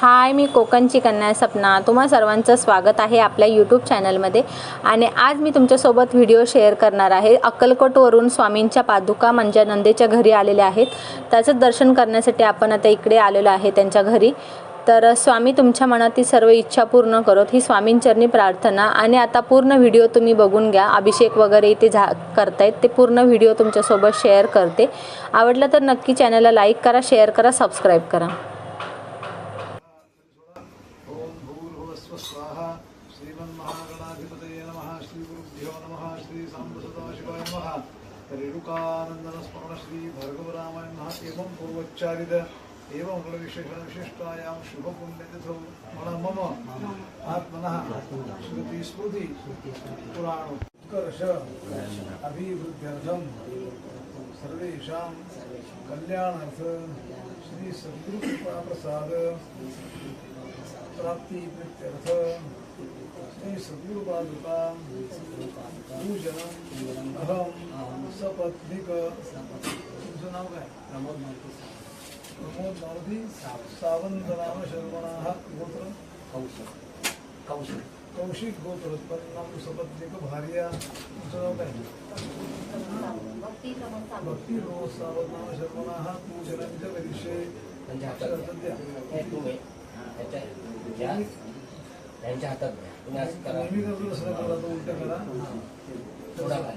हाय मी कोकणची कन्या सपना. तुम्हा सर्वांचं स्वागत आहे आपल्या यूट्यूब चॅनलमध्ये आणि आज मी तुमच्यासोबत व्हिडिओ शेअर करणार आहे. अक्कलकोटवरून स्वामींच्या पादुका म्हणजे नंदेच्या घरी आलेल्या आहेत. त्याचं दर्शन करण्यासाठी आपण आता इकडे आलेलो आहे त्यांच्या घरी. तर स्वामी तुमच्या मनातील सर्व इच्छा पूर्ण करत. ही स्वामींचरणी प्रार्थना आणि आता पूर्ण व्हिडिओ तुम्ही बघून घ्या. अभिषेक वगैरे इथे झा करतायत. ते पूर्ण व्हिडिओ तुमच्यासोबत शेअर करते. आवडलं तर नक्की चॅनलला लाईक करा शेअर करा सबस्क्राईब करा. रेणुकानन्दन स्मरण श्री भर्गवरामाय नमः एवं पूर्वोच्चारित एवं गुणविशेषण विशिष्टायां शुभपुण्यतिथौ मन मम आत्मनः श्रुति स्मृति पुराण उत्कर्ष अभिवृद्ध्यर्थं सर्वेषां कल्याणार्थ श्री सद्गुरुकृपाप्रसाद प्राप्ती प्रीत्यर्थ श्री सद्गुरु पादुका पूजनम अहम सपत्नीक तुमचं नाव काय? प्रमोद मारुती प्रमोद मारुती सावंत. नाम शर्मणा हा गोत्र? कौशिक कौशिक कौशिक गोत्र. परिणाम सपत्नीक भार्या. तुमचं नाव काय? भक्ती रोज सावंत. नाम शर्मणा हा पूजनांच्या परीक्षे सध्या त्यांच्या हातात. नेहमी करत उलट करा. थोडा काय?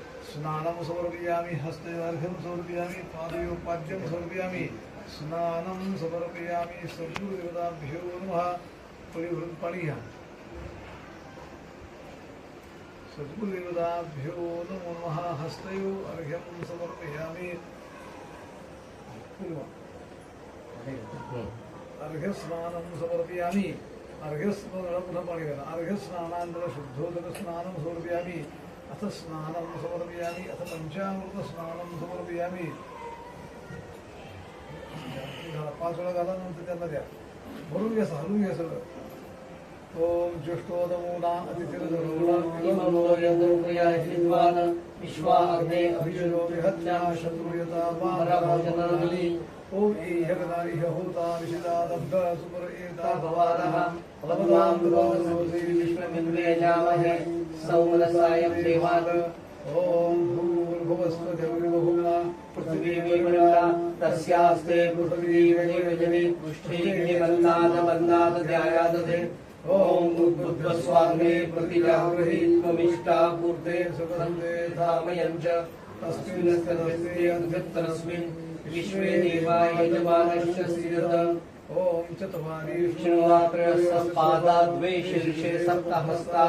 स्नानं समर्पयामि हस्तयोर्घ्यं समर्पयामि पादयोपाद्यं समर्पयामि। स्नानं समर्पयामि सद्गुरुदेवताभ्यो नमः परिभृत पाणी घ्या सद्गुरुदेवताभ्यो नमो नमः हस्तयो अर्घ्यं समर्पयामि। अर्घ्यस्नानं समर्पयामि। अर्घ्यस्नानं पुनः पाणी घाला अर्घ्यस्नानानंतर शुद्धोदकस्नानं समर्पयामि। अथ स्नानं समर्पयामि अथ पञ्चामृतस्नानं समर्पयामि। पाच वेळा घाला नंतर त्यांना द्या. भरून घ्या हलवून घ्या सगळं ओम ज्येष्ठोदमोना इममोयदुर्गयाहिद्वान विश्वाग्ने अभिषयो विहत्या शत्रुयता ओम एह्यगदारि होता विशिदा लब्ध सुपर एता भवानः भवानः भवतां भवनोति विष्णुमिन्द्रियजामहे सौमनसायं देवान् ओम भूर्भुवस्व देवभुवना तस्यास्ते पृथिवी वजवी पृष्ठे बन्नाद बन्नाद ध्यायादधे ॐ उद्बुद्ध्वस्वाग्ने प्रतिजागृहि त्वमिष्टा पूर्ते सुखदन्ते धामयं च तस्मिन् स्तरस्ते अद्भुतरस्मिन् विश्वे देवा यजमानश्च चत्वारि शीर्षे सप्तहस्ता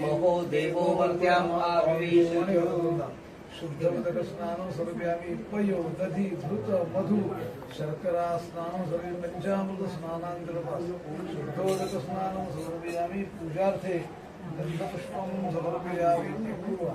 महो देवो सर्वयामि पयो दधि धृत मधु। शर्करा स्नानं सर्वे पञ्चामृत स्नानान्तरपास शुद्धोदक पूजार्थे। गन्धपुष्पं समर्पयामि पूर्वा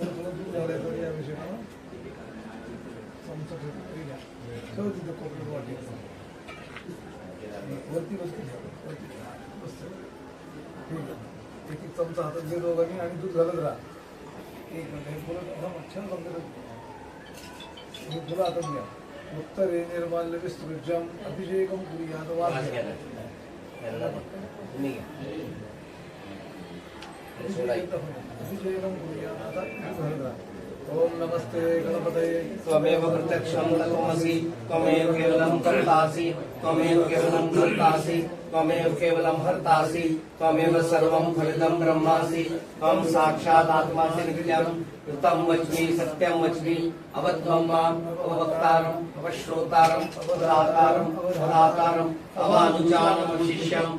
तुला तर या विषयानं चमचा ठेव ठीक आहे ठेव तिथं कोपऱ्यात वाटी वरती बसते वरती बसते ठीक आहे एक एक चमचा हातात घे दोघांनी आणि दूध घालत राहा एक मिनिट हे फुलं एकदम छान बघत हे फुलं हातात घ्या उत्तरे निर्माल्य विस्तृजम अभिषेकम कुर्यात वास घ्या. अभिषेकम कुर्यात आता दूध घालत राहा ओम नमस्ते गणपतये त्वमेव प्रत्यक्षं तत्त्वमसि त्वमेव केवलं कर्तासि, त्वमेव केवलं कर्तासि, त्वमेव केवलं हर्तासि, त्वमेव सर्वं फलितं ब्रह्मासि, त्वं साक्षात् आत्मासि नित्यं ऋतं वच्मि सत्यं वच्मि अवध्वं माम् अवक्तारम् अवश्रोतारम् अवदातारम् अवदातारम् अवानुजानमशिष्यम्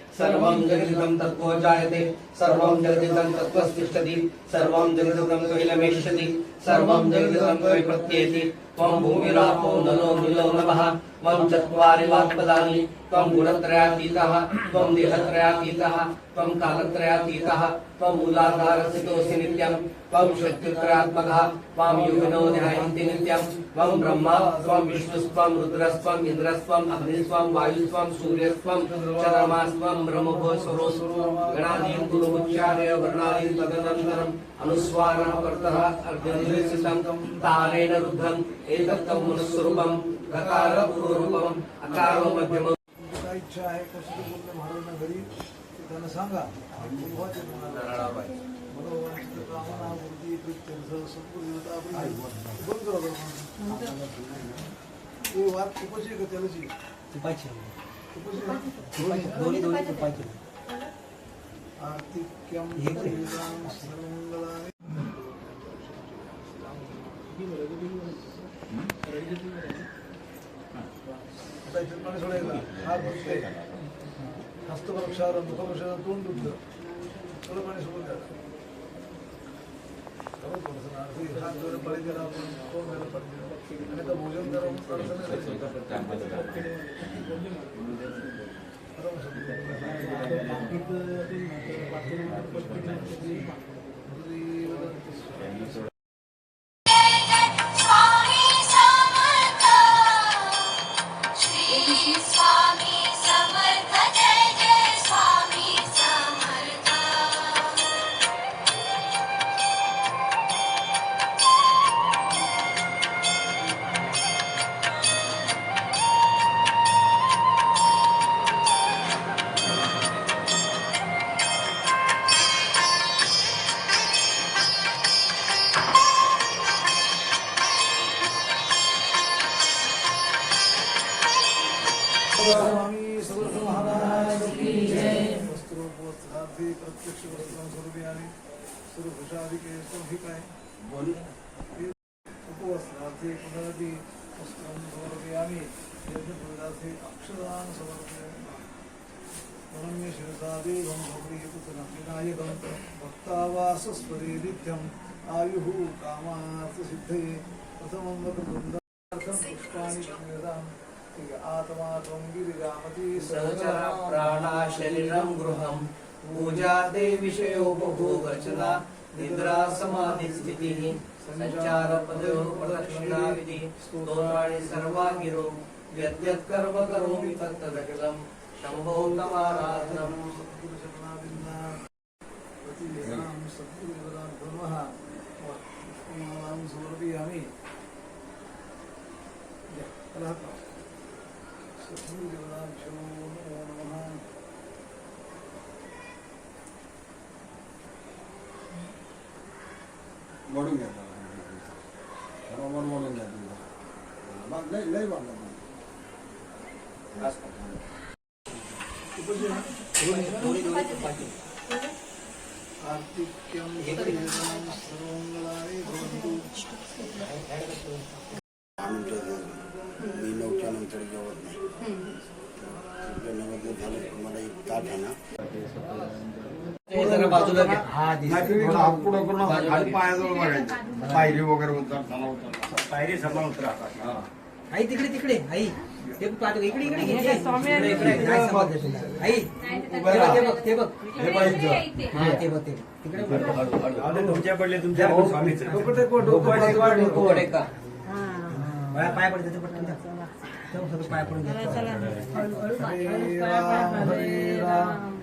सर्वं जगदिदं तत्त्वो जायते, सर्वं जगदिदं तत्त्वस्तिष्ठति सर्वं जगदिदं त्वयिलमेष्यति सर्वं जगदिदं त्वयि त्वं भूमिरापो नलो निलो नभः त्वं चत्वारि वाक्पदानि त्वं गुणत्रयातीतः, त्वं देहत्रयातीतः, त्वं कालत्रयातीतः, त्वं नित्यं, त्वं शक्तित्रयात्मकः त्वां योगिनो ध्यायन्ति नित्यं, त्वं त्वं विष्णुस्त्वं अग्निस्त्वं, वायुस्त्वं, सूर्यस्त्वं गुरुमुच्चार्य तदनन्तरम् अनुस्वारः रुद्धम् एतत्तं घकार पूर्वरूपम अकार मध्यम काय इच्छा आहे कसं बोलणं महाराजांना घरी त्यांना सांगा. ते वाद आहे का त्यालाची? तुपाची दोन्ही दोन्ही आर्थिक सर्वमंगला ರೈತನ ಮನಸ್ಸೊಳಗಿಲ್ಲ ಹಾಲು ಬರುತ್ತೆ ಹಸ್ತಪರಕ್ಷಾರ ಮುಖಪಕ್ಷ ತೊಗೊಂಡು ಸುಲಭ ಮನಸ್ಸುಗಳಿದ್ದಾರೆ ಪಡೆದಿರ ಪಡೆದಿರ ಭೋಜನ ದರ ಪಡೆದಿರ वस्त्रोपवस्त्रार्थी प्रत्यक्ष वस्त्रां स्वरूपी आणि सर्वभूषाधिके ठीक आहे उपवस्त्रार्थी पुनरती वस्त्रं समर्पयामि यज्ञपूजार्थी अक्षरान् समर्पयामि भक्तावासस्वरे नित्यम् आयुः कामार्थसिद्धये प्रथमं वक्रवृन्दार्थं पुष्पाणि पुण्यदाम् आत्मा त्वं गिरिजामती सहचरा प्राणा शरीरं गृहं। पूजा ते विषयोपभोगर्चना निद्रा समाधिस्थितिः सञ्चारपदयो प्रदक्षिणाविधि स्तोत्राणि सर्वा यद्यत् कर्म करोमि तत्तदखिलं। शम्भो तमाराधनम् समर्पयामि सद्गुरुदेवताभ्यो नमो नमः वडून घ्या बरोबर वडून घ्या तुम्ही मग लय लय बांधा आर्तिक्यं सर्वेदं सर्वमंगलानि भवन्तु मी नऊच्या जेवत नाही तुमच्या झालं मला एक ताट आहे ना हे जरा पायरी वगैरे पायरी समान उतरा आई तिकडे तिकडे आई ते पाहतो इकडे इकडे आई ते बघ ते बघ ते बघ ते तुमच्या पडले तुमच्या पाय पडते पटकन पाय पडून